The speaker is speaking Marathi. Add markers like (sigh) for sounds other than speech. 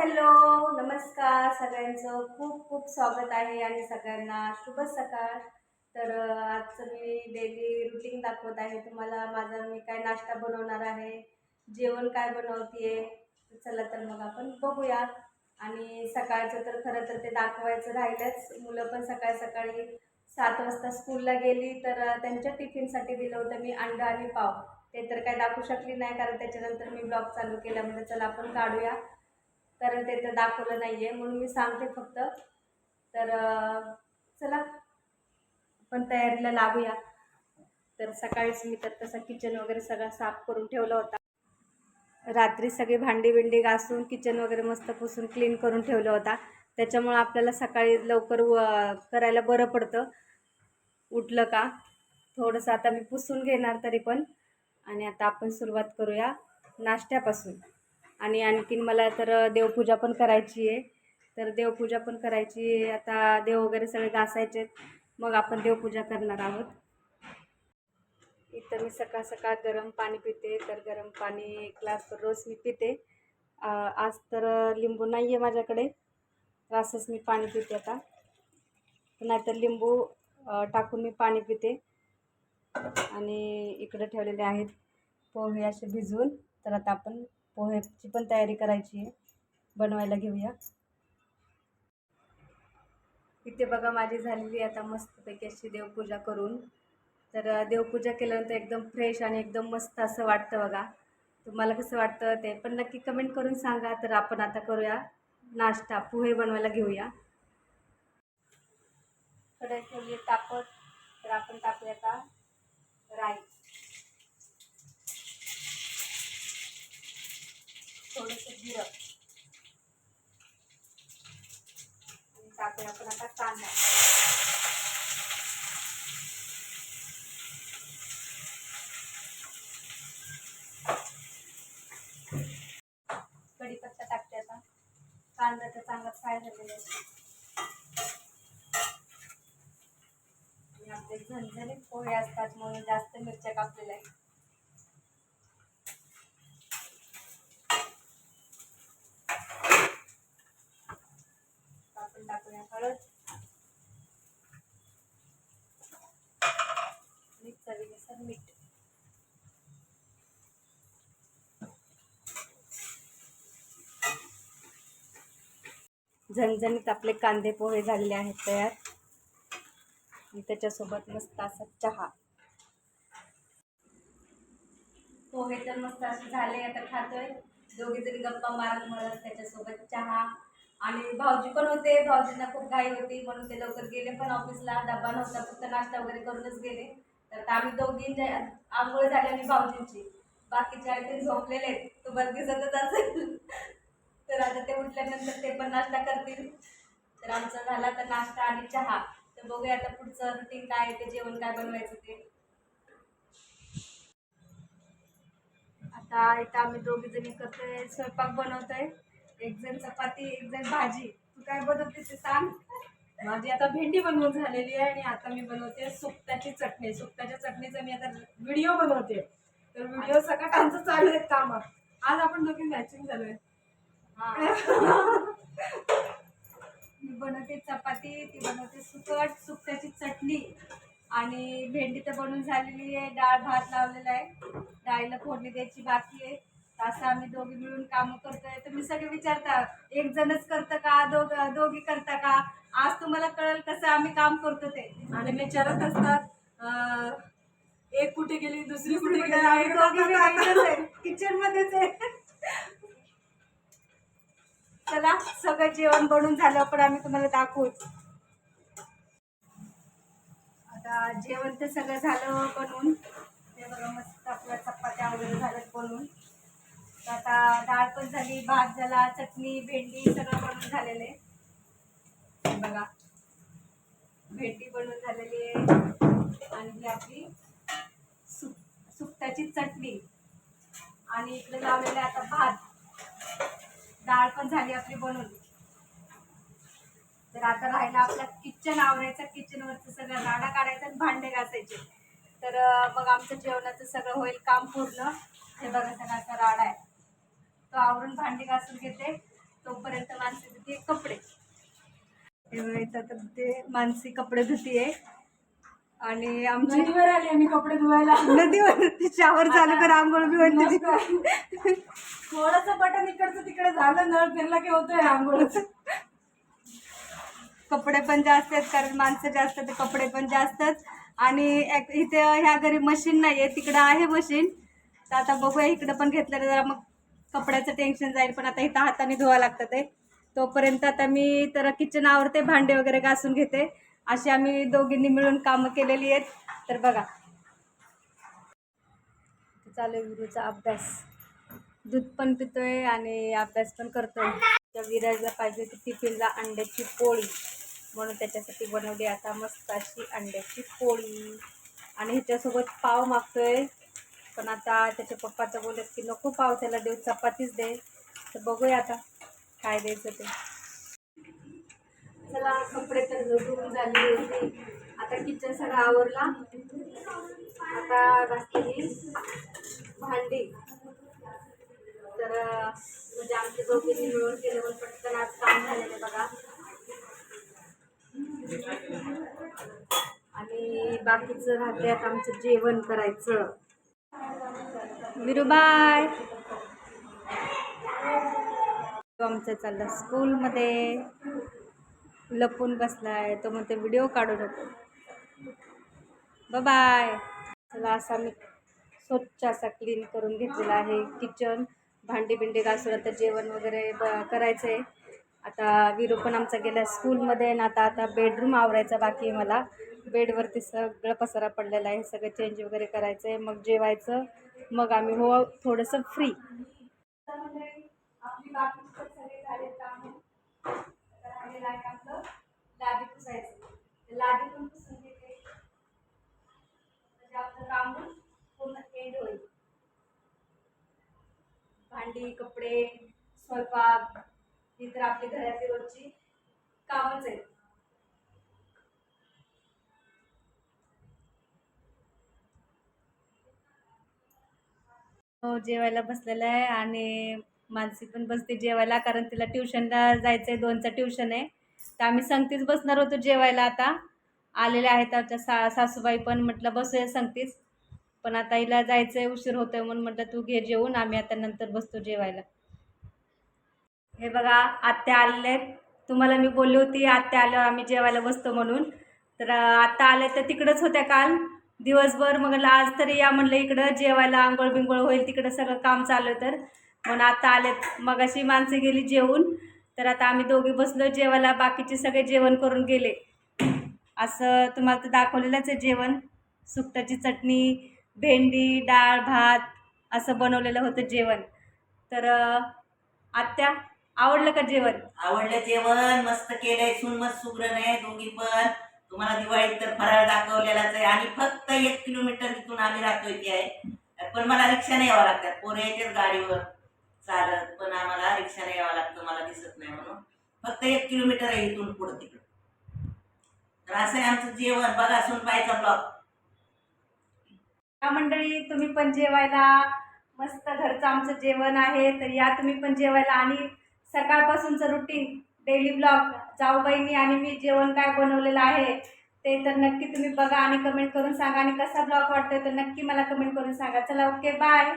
हॅलो नमस्कार सगळ्यांचं. खूप खूप स्वागत आहे आणि सगळ्यांना. शुभ सकाळ. तर आजचं मी डेली रुटीन दाखवत आहे. तुम्हाला माझा मी काय नाश्ता बनवणार आहे जेवण काय बनवते चला तर मग आपण बघूया. आणि सकाळचं तर खरं तर ते दाखवायचं राहिलंच. मुलं पण सकाळ सकाळी सात वाजता स्कूलला गेली तर त्यांच्या टिफिनसाठी दिलं होतं मी अंडा आणि पाव. ते तर काय दाखवू शकली नाही कारण त्याच्यानंतर मी ब्लॉग चालू केला म्हणजे चला आपण काढूया. कारण ते तर दाखवलं नाही आहे म्हणून मी सांगते फक्त. तर चला. आपण तयारीला लागूया तर सकाळीच मी तर तसा किचन वगैरे सगळा साफ करून ठेवला होता. रात्री सगळी भांडी बिंडी घासून किचन वगैरे मस्त पुसून क्लीन करून ठेवला होता. त्याच्यामुळं आपल्याला सकाळी लवकर व- करायला बरं पडतं. उठलं का? थोडंसं आता मी पुसून घेणार तरी पण. आणि आता आपण सुरुवात करूया नाश्त्यापासून. आणि आणखीन मला तर देवपूजा पण करायची आहे. तर देवपूजा पण करायची आता देव वगैरे सगळे घासायचे मग आपण देवपूजा करणार आहोत. इथं मी सकाळ सकाळ गरम पाणी पिते. तर गरम पाणी एक ग्लास रोज मी पिते. आज तर लिंबू नाही आहे माझ्याकडे. असंच मी पाणी पिते आता. नाहीतर लिंबू टाकून मी पाणी पिते. आणि इकडे ठेवलेले आहेत पोहे असे भिजवून. तर आता आपण पोहेची पण तयारी करायची आहे. बनवायला घेऊया. इथे बघा माझी झालेली आहे आता मस्तपैकी अशी देवपूजा करून. तर देवपूजा केल्यानंतर एकदम फ्रेश आणि एकदम मस्त असं वाटतं बघा. तुम्हाला कसं वाटतं ते पण नक्की कमेंट करून सांगा. तर आपण आता करूया नाश्ता. पोहे बनवायला घेऊया. कढई ठेवली तापत तर आपण टाकूया आता राई थोडंसं जिरं. आणि टाकूया आपण आता कांदा कढीपत्ता टाकते आता. कांदा तर चांगला फ्राय झालेला आहे. आणि आपले झणझणीत पोहे असतात म्हणून जास्त मिरच्या कापलेल्या आहेत आपण टाकूया हळद चवीनुसार मीठ झणझणीत आपले कांदे पोहे झालेले आहेत तयार. आणि त्याच्यासोबत मस्त असा चहा. पोहे तर मस्त असे झाले आता खातोय. दोघे जरी गप्पा मारत मारत त्याच्यासोबत चहा. आणि भाऊजी पण होते भाऊजींना खूप घाई होती म्हणून ते लवकर गेले. पण ऑफिसला डब्बा नव्हता फक्त नाश्ता वगैरे करूनच गेले. तर आम्ही दोघी आंघोळ झाली आणि भाऊजींची. बाकीचे आहे ते झोपलेले आहेत. तुम्हाला दिसतच असेल. तर आता ते उठल्यानंतर ते पण नाश्ता करतील. तर आमचा झाला तर नाश्ता आणि चहा. तर बघूया आता पुढचं रुटीन काय ते जेवण काय बनवायचं ते. आता इथं आम्ही दोघी जणी करतोय स्वयंपाक बनवतोय. एक जण चपाती एक जण भाजी. तू काय बनवते ते सांग. माझी आता भेंडी बनवून झालेली आहे आणि आता मी बनवते सुकट्याची चटणी. सुकट्याच्या चटणीचा मी आता व्हिडिओ बनवते. तर व्हिडिओ सकाळचं चालू आहेत कामात. आज आपण दोघी मॅचिंग झालोय. हा. (laughs) मी बनवते चपाती ती बनवते सुकट सुकट्याची चटणी. आणि भेंडी तर बनवून झालेली आहे. डाळ भात लावलेला आहे. डाळीला फोडणी द्यायची बाकी आहे. असं आम्ही दोघी मिळून कामं करतोय. तुम्ही सगळे विचारता एक जणच करतं का दोघ दोघी करता का? आज तुम्हाला कळेल कसं आम्ही काम करतो ते. आणि विचारत असतात. एक कुठे गेली दुसरी कुठे गेली किचन मध्येच आहे. चला सगळं जेवण बनवून झालं पण आम्ही तुम्हाला दाखवूच आता जेवण तर सगळं झालं बनवून ते बघा मस्त आपल्या चपात्या वगैरे झाल्यात बनवून आता डाळ पण झाली भात झाला चटणी भेंडी सगळं बनवून झालेलं आहे. बघा. भेंडी बनवून झालेली आहे. आणि ही आपली सुक सुकट्याची चटणी. आणि इकडे लावलेलं आहे आता भात. डाळ पण झाली आपली बनवून तर आता राहिला आपला किचन आवरायचं. किचनवरचं सगळं राडा काढायचा आणि भांडे घासायचे. तर मग आमचं जेवणाचं सगळं होईल काम पूर्ण. हे बघा सगळा असा राडा आहे. तो आवरून भांडी घासून घेते. तोपर्यंत माणसे धुते कपडे. इथं आता ते मानसी कपडे धुतीये. आणि आमची नदीवर आली आम्ही कपडे धुवायला. नदीवर शावर चालू कर आंघोळ बी होते थोडस बटन इकडचं तिकडे झालं नळ फिरला की होतोय आंघोळच. कपडे पण जास्त आहेत कारण माणसं जास्त आहेत कपडे पण जास्तच आणि इथे ह्या घरी मशीन नाही आहे तिकडं आहे मशीन तर आता बघूया इकडं पण घेतलं तर जरा मग कपड्याचं टेन्शन जाईल पण आता इथं हाताने धुवा लागतं ते. तोपर्यंत आता मी तर किचन आवरते भांडे वगैरे घासून घेते. अशी आम्ही दोघींनी मिळून कामं केलेली आहेत. तर बघा. चालू आहे विरूचा अभ्यास. दूध पण पितोय आणि अभ्यास पण करतोय. त्या विराजला पाहिजे की टिफिनला अंड्याची पोळी. म्हणून त्याच्यासाठी बनवली आता मस्त अशी अंड्याची पोळी. आणि ह्याच्यासोबत पाव मागतोय. पण आता त्याच्या पप्पाचं बोलत की नको पाव त्याला देऊ चपातीच दे. तर बघूया आता काय द्यायचं ते. चला कपडे तर धुवून झाले. होते आता किचन सगळं आवरला. आता घातली भांडी. तर म्हणजे आमच्या दोघींनी मिळून केलं पण पटकन आज काम झालेलं आहे बघा. आणि बाकीचं राहते आता आमचं जेवण करायचं. विरुबाय बाय. आमचं चाललं स्कूलमध्ये. लपून बसलाय तो म्हणते व्हिडिओ काढू नको. बाय चला असा मी स्वच्छ असा क्लीन करून घेतलेला आहे. किचन भांडी बिंडी घासून आता जेवण वगैरे ब करायचं आहे आता विरू पण आमचा गेला स्कूलमध्ये आणि आता आता बेडरूम आवरायचा बाकी आहे मला. बेडवरती सगळं पसारा पडलेला आहे सगळं चेंज वगैरे करायचं आहे मग जेवायचं. मग आम्ही हो थोडंसं फ्री आपली झाले आपलं लादी लादी पण म्हणजे आपलं पूर्ण होईल. भांडी कपडे स्वयंपाक ही तर आपली घरातली रोजची कामच आहेत. हो जेवायला बसलेलं आहे आणि मानसी पण बसते जेवायला कारण तिला ट्युशनला जायचं आहे दोनचं ट्युशन आहे. तर आम्ही संगतीच बसणार होतो जेवायला आता. आलेले आहेत आमच्या सा सासूबाई पण म्हटलं बसूया संगतीच. पण आता हिला जायचं आहे उशीर होतो आहे म्हणून म्हटलं तू घे जेवून आम्ही आता नंतर बसतो जेवायला. हे बघा आत्या आलेले आहेत. तुम्हाला मी बोलली होती आत्या आल्यावर आम्ही जेवायला बसतो म्हणून. तर आत्ता आले तर तिकडंच होत्या काल. दिवसभर मग आज तरी या म्हणलं इकडं जेवायला आंघोळ बिंघोळ होईल तिकडं सगळं काम चालू तर. म्हणून आता आलेत मग अशी माणसं गेली जेवून. तर आता आम्ही दोघे बसलो जेवायला बाकीचे सगळे जेवण करून गेले. असं तुम्हाला तर दाखवलेलंच आहे जेवण. सुकटाची चटणी भेंडी डाळ भात असं बनवलेलं होतं जेवण. तर आत्या आवडलं का जेवण? आवडलं जेवण मस्त केलंय सुन मस्त सुगरण आहे दोघी पण. तुम्हाला दिवाळीत तर फराळ दाखवलेलाच आहे आणि फक्त एक किलोमीटर तिथून आम्ही राहतोय ते आहे. पण मला रिक्षाने यावं लागतात पोरं येतात गाडीवर. चालत पण आम्हाला रिक्षाने यावं लागतं मला दिसत नाही म्हणून. फक्त एक किलोमीटर आहे इथून पुढं तिकडं. तर असं आहे आमचं जेवण. बघा सून पाहायचा ब्लॉग मंडळी तुम्ही पण जेवायला मस्त घरचं आमचं जेवण आहे. तर या तुम्ही पण जेवायला आणि सकाळपासूनचं रुटीन डेली ब्लॉग जाऊबाईंनी आणि मी जेवण काय बनवलेलं आहे ते तर नक्की तुम्ही बघा आणि कमेंट करून सांगा. आणि कसा ब्लॉग वाटतोय तर नक्की मला कमेंट करून सांगा. चला ओके बाय